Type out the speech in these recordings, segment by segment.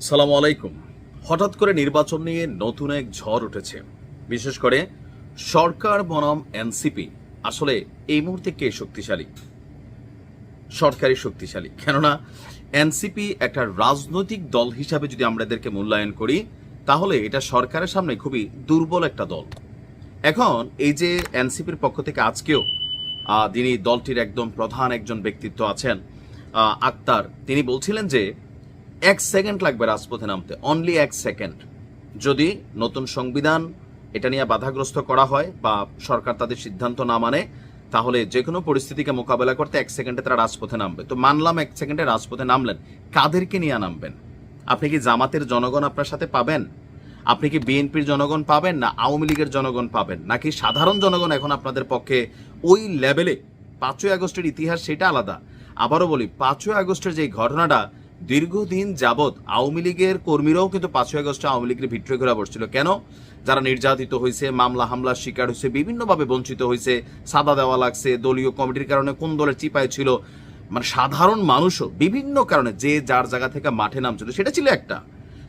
সালাম আলাইকুম। হঠাৎ করে নির্বাচন নিয়ে নতুন এক ঝড় উঠেছে। বিশেষ করে সরকার বনাম এনসিপি। আসলে এই মুহূর্তে কে শক্তিশালী? সরকারি শক্তিশালী। কেননা, এনসিপি একটা রাজনৈতিক দল হিসাবে যদি আমরা এদেরকে মূল্যায়ন করি, তাহলে এটা সরকারের সামনে খুবই দুর্বল একটা দল। এখন এই যে এনসিপির পক্ষ থেকে আজকেও যিনি দলটির একদম প্রধান একজন ব্যক্তিত্ব আছেন আক্তার, তিনি বলছিলেন যে এক সেকেন্ড লাগবে রাজপথে নামতে অনলি এক সেকেন্ড। যদি নতুন সংবিধান এটা নিয়ে বাধাগ্রস্ত করা হয় বা সরকার তাদের সিদ্ধান্ত না মানে তাহলে যে কোনো পরিস্থিতিকে মোকাবেলা করতে এক সেকেন্ডে তারা রাজপথে নামবে। তো মানলাম এক সেকেন্ডে রাজপথে নামলেন। কাদেরকে নিয়ে নামবেন? আপনি কি জামাতের জনগণ আপনার সাথে পাবেন? আপনি কি বিএনপির জনগণ পাবেন না আওয়ামী লীগের জনগণ পাবেন? নাকি সাধারণ জনগণ এখন আপনাদের পক্ষে ওই লেভেলে? পাঁচই আগস্টের ইতিহাস সেটা আলাদা। আবারও বলি, পাঁচই আগস্টের যে ঘটনাটা দীর্ঘদিন যাবৎ আওয়ামী লীগের কর্মীরাও কিন্তু পাঁচই আগস্টে আওয়ামী লীগের ভিতরে ঘোরা বসছিল। কেন? যারা নির্যাতিত হয়েছে, মামলা, হামলার শিকার হয়েছে, বিভিন্নভাবে বঞ্চিত হয়েছে, সাদা দেওয়া লাগছে, দলীয় কমিটির কারণে কোন দলের চিপায় ছিল। মানে সাধারণ মানুষও বিভিন্ন কারণে যে যার জায়গা থেকে মাঠে নামছিল, সেটা ছিল একটা।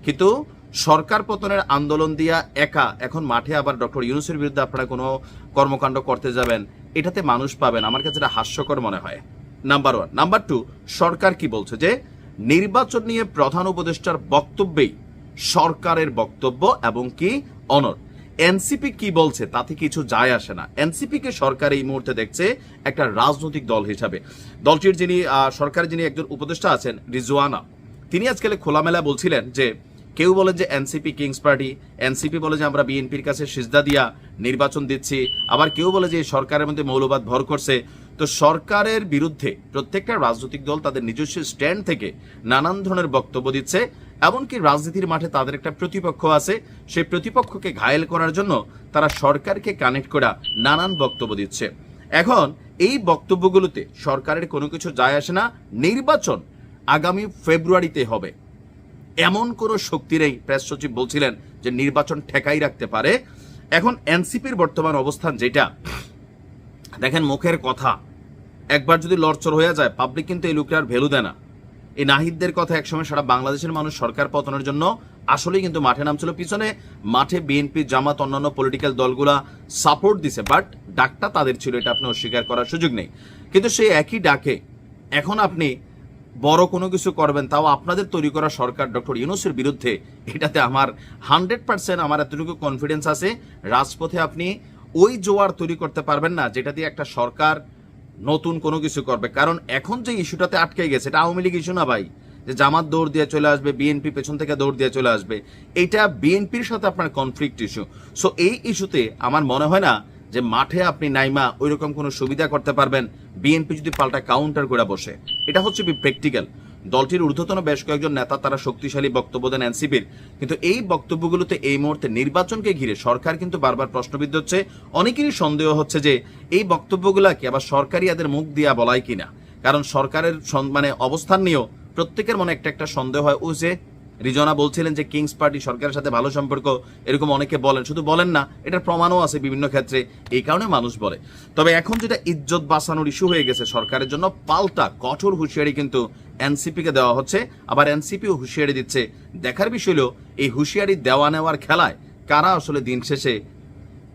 কিন্তু সরকার পতনের আন্দোলন দিয়া একা এখন মাঠে আবার ডক্টর ইউনুসের বিরুদ্ধে আপনারা কোনো কর্মকাণ্ড করতে যাবেন, এটাতে মানুষ পাবেন আমার কাছে এটা হাস্যকর মনে হয়। নাম্বার ওয়ান নাম্বার টু সরকার কি বলছে যে নির্বাচন নিয়ে প্রধান উপদেষ্টার বক্তব্যেই সরকারের বক্তব্য এবং কি? অনর। এনসিপি কি বলছে তাতে কিছু যায় আসে না। এনসিপি কে সরকার এই মুহূর্তে দেখছে একটা রাজনৈতিক দল হিসাবে। দলটির যিনি সরকারের যিনি একজন উপদেষ্টা আছেন, রিজওয়ানা তিনি আজকাল খোলামেলা বলছিলেন যে কেউ বলেন যে এনসিপি কিংস পার্টি, এনসিপি বলে যে আমরা বিএনপির কাছে সিজদা দিয়া নির্বাচন দিচ্ছি, আবার কেউ বলে যে সরকারের মধ্যে মৌলবাদ ভর করছে। তো সরকারের বিরুদ্ধে প্রত্যেকটা রাজনৈতিক দল তাদের নিজস্ব স্ট্যান্ড থেকে নানান ধরনের বক্তব্য দিচ্ছে, এমনকি রাজনীতির মাঠে তাদের একটা প্রতিপক্ষ আছে। সেই প্রতিপক্ষকে ঘায়েল করার জন্য তারা সরকারকে কানেক্ট করা নানান বক্তব্য দিচ্ছে। এখন এই বক্তব্যগুলোতে সরকারের কোনো কিছু যায় আসে না। নির্বাচন আগামী ফেব্রুয়ারিতে হবে। এমন কোন শক্তি নেই, প্রেস সচিব বলছিলেন, যে নির্বাচন ঠেকাই রাখতে পারে। এখন এনসিপির বর্তমান অবস্থান যেটা, দেখেন মুখের কথা। একবার যদি লড়চড় হয়ে যায় পাবলিক কিন্তু এই লোকটার ভ্যালু দেয় না। এই নাহিদদের কথা একসময় সারা বাংলাদেশের মানুষ সরকার পতনের জন্য আসলেই কিন্তু মাঠে নামছিল। পিছনে মাঠে বিএনপি জামাত, অন্যান্য পলিটিক্যাল দলগুলা সাপোর্ট দিছে বাট ডাকটা তাদের ছিল, এটা আপনি অস্বীকার করার সুযোগ নেই। কিন্তু সেই একই ডাকে এখন আপনি বড় কোনো কিছু করবেন, তাও আপনাদের তৈরি করা সরকার ডক্টর ইউনুসের বিরুদ্ধে, এটাতে আমার হান্ড্রেড পার্সেন্ট আমার এতটুকু কনফিডেন্স আছে। রাজপথে আপনি ওই জোয়ার তৈরি করতে পারবেন না, যেটা দিয়ে একটা সরকার নতুন কোনো কিছু করবে। কারণ এখন যে ইস্যুটাতে আটকে গেছে, এটা আওয়ামী লীগ ইস্যু না ভাই? যে জামাত দৌড় দিয়ে চলে আসবে বিএনপি পেছন থেকে দৌড় দিয়ে চলে আসবে, এটা বিএনপির সাথে আপনার কনফ্লিক্ট ইস্যু সো এই ইস্যুতে আমার মনে হয় না যে মাঠে আপনি নাইমা ওই রকম কোনো সুবিধা করতে পারবেন বিএনপি যদি পাল্টা কাউন্টার করে বসে। এটা হচ্ছে প্র্যাকটিক্যাল দলটির ঊর্ধ্বতন বেশ কয়েকজন নেতা তারা শক্তিশালী বক্তব্য দেন এনসিপির। কিন্তু এই বক্তব্যগুলোতে এই মুহূর্তে নির্বাচনকে ঘিরে সরকার কিন্তু বারবার প্রশ্নবিদ্ধ হচ্ছে। অনেকেরই সন্দেহ হচ্ছে যে এই বক্তব্যগুলা কি আবার সরকারি এদের মুখ দিয়া বলায় কিনা। কারণ সরকারের মানে অবস্থান নিয়েও প্রত্যেকের মনে একটা একটা সন্দেহ হয়। ও যে রিজনা বলছিলেন যে কিংস পার্টি সরকারের সাথে ভালো সম্পর্ক, এরকম অনেকে বলেন। শুধু বলেন না, এটার প্রমাণও আছে বিভিন্ন ক্ষেত্রে, এই কারণে মানুষ বলে। তবে এখন যেটা ইজ্জত বাঁচানোর ইস্যু হয়ে গেছে সরকারের জন্য, পাল্টা, কঠোর হুঁশিয়ারি কিন্তু এনসিপিকে দেওয়া হচ্ছে। আবার এনসিপিও হুঁশিয়ারি দিচ্ছে। দেখার বিষয় হলো, এই হুঁশিয়ারি দেওয়া নেওয়ার খেলায় কারা আসলে দিন শেষে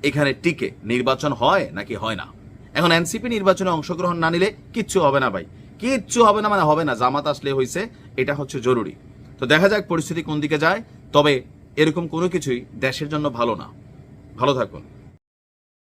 এখানে টিকে? নির্বাচন হয় নাকি হয় না? এখন এনসিপি নির্বাচনে অংশগ্রহণ না নিলে কিচ্ছু হবে না ভাই। কিচ্ছু হবে না মানে হবে না, জামাত আসলে হয়েছে এটা হচ্ছে জরুরি। তো দেখা যাক পরিস্থিতি কোন দিকে যায়। তবে এরকম কোনো কিছুই দেশের জন্য ভালো না। ভালো থাকুন।